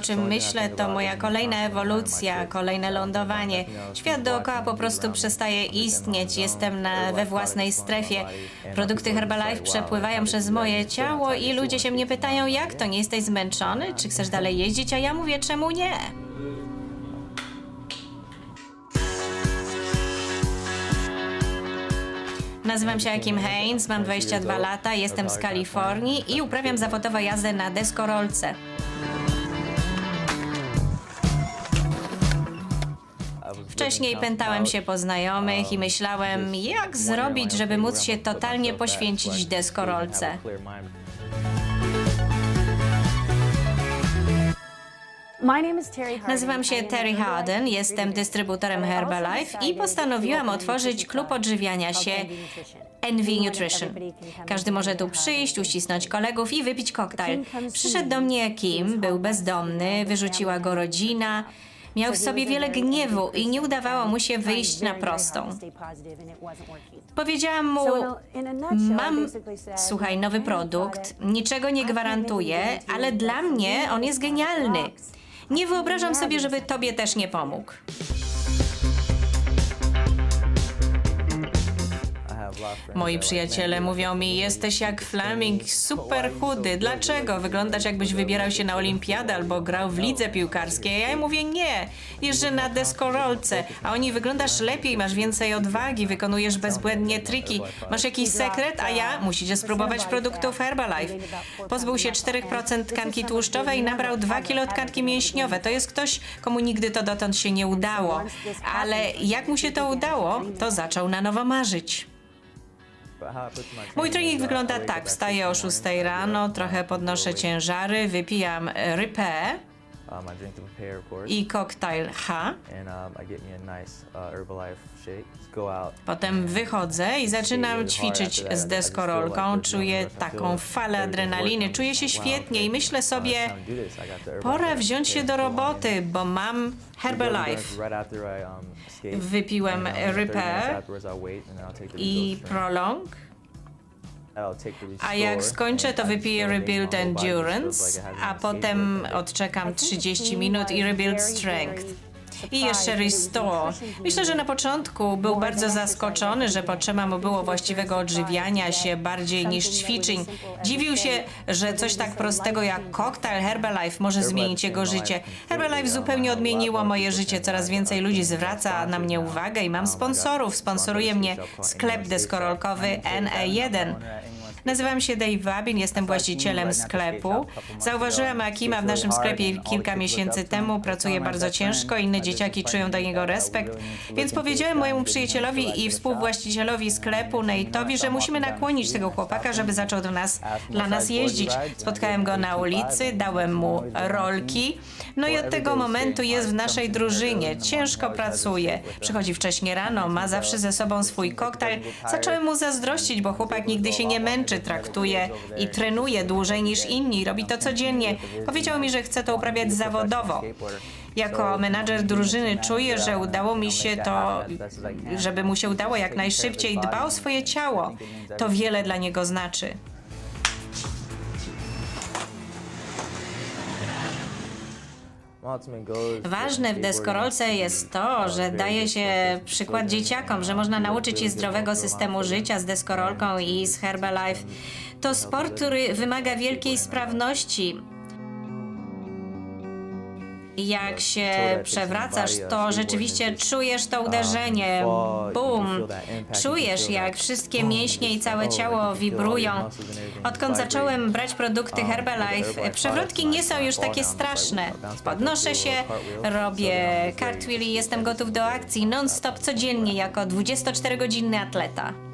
czym myślę, to moja kolejna ewolucja, kolejne lądowanie. Świat dookoła po prostu przestaje istnieć. Jestem na, we własnej strefie. Produkty Herbalife przepływają przez moje ciało i ludzie się mnie pytają, jak to, nie jesteś zmęczony? Czy chcesz dalej jeździć? A ja mówię, czemu nie? Nazywam się Kim Haynes, mam 22 lata, jestem z Kalifornii i uprawiam zawodowo jazdę na deskorolce. Wcześniej pętałem się po znajomych i myślałem, jak zrobić, żeby móc się totalnie poświęcić deskorolce. Nazywam się Terry Harden, jestem dystrybutorem Herbalife i postanowiłam otworzyć klub odżywiania się NV Nutrition. Każdy może tu przyjść, uścisnąć kolegów i wypić koktajl. Przyszedł do mnie Kim, był bezdomny, wyrzuciła go rodzina. Miał w sobie wiele gniewu i nie udawało mu się wyjść na prostą. Powiedziałam mu, mam, słuchaj, nowy produkt, niczego nie gwarantuję, ale dla mnie on jest genialny. Nie wyobrażam sobie, żeby tobie też nie pomógł. Moi przyjaciele mówią mi, jesteś jak Fleming, super chudy. Dlaczego? Wyglądasz jakbyś wybierał się na olimpiadę albo grał w lidze piłkarskiej. Ja im mówię, nie, jeżdżę na deskorolce, a oni wyglądasz lepiej, masz więcej odwagi, wykonujesz bezbłędnie triki. Masz jakiś sekret, a ja musicie spróbować produktów Herbalife. Pozbył się 4% tkanki tłuszczowej i nabrał 2 kilo tkanki mięśniowe. To jest ktoś, komu nigdy to dotąd się nie udało. Ale jak mu się to udało, to zaczął na nowo marzyć. Mój trening wygląda tak. Wstaję o 6 rano, trochę podnoszę ciężary, wypijam e, rypę Um, I drink the prepare, of course, i koktajl H. and um, I get me a nice uh, Herbalife shake. Just go out. Potem wychodzę i zaczynam ćwiczyć z deskorolką. Czuję taką falę adrenaliny, czuję się świetnie i myślę sobie, pora wziąć się do roboty, bo mam Herbalife. Wypiłem rypę i prolong. A jak skończę, to wypiję Rebuild Endurance, a potem odczekam 30 minut i Rebuild Strength. I jeszcze Restore. Myślę, że na początku był bardzo zaskoczony, że potrzeba mu było właściwego odżywiania się bardziej niż ćwiczeń. Dziwił się, że coś tak prostego jak koktajl Herbalife może zmienić jego życie. Herbalife zupełnie odmieniło moje życie. Coraz więcej ludzi zwraca na mnie uwagę i mam sponsorów. Sponsoruje mnie sklep deskorolkowy NE1. Nazywam się Dave Wabin, jestem właścicielem sklepu. Zauważyłem Akima w naszym sklepie kilka miesięcy temu. Pracuje bardzo ciężko, inne dzieciaki czują do niego respekt. Więc powiedziałem mojemu przyjacielowi i współwłaścicielowi sklepu, Nate'owi, że musimy nakłonić tego chłopaka, żeby zaczął do nas, dla nas jeździć. Spotkałem go na ulicy, dałem mu rolki. No i od tego momentu jest w naszej drużynie. Ciężko pracuje. Przychodzi wcześnie rano, ma zawsze ze sobą swój koktajl. Zacząłem mu zazdrościć, bo chłopak nigdy się nie męczy, traktuje i trenuje dłużej niż inni. Robi to codziennie. Powiedział mi, że chce to uprawiać zawodowo. Jako menadżer drużyny czuję, że udało mi się to, żeby mu się udało jak najszybciej. Dba o swoje ciało. To wiele dla niego znaczy. Ważne w deskorolce jest to, że daje się przykład dzieciakom, że można nauczyć je zdrowego systemu życia z deskorolką i z Herbalife. To sport, który wymaga wielkiej sprawności. Jak się przewracasz, to rzeczywiście czujesz to uderzenie. Bum! Czujesz, jak wszystkie mięśnie i całe ciało wibrują. Odkąd zacząłem brać produkty Herbalife, przewrotki nie są już takie straszne. Podnoszę się, robię cartwheel i jestem gotów do akcji non-stop codziennie jako 24-godzinny atleta.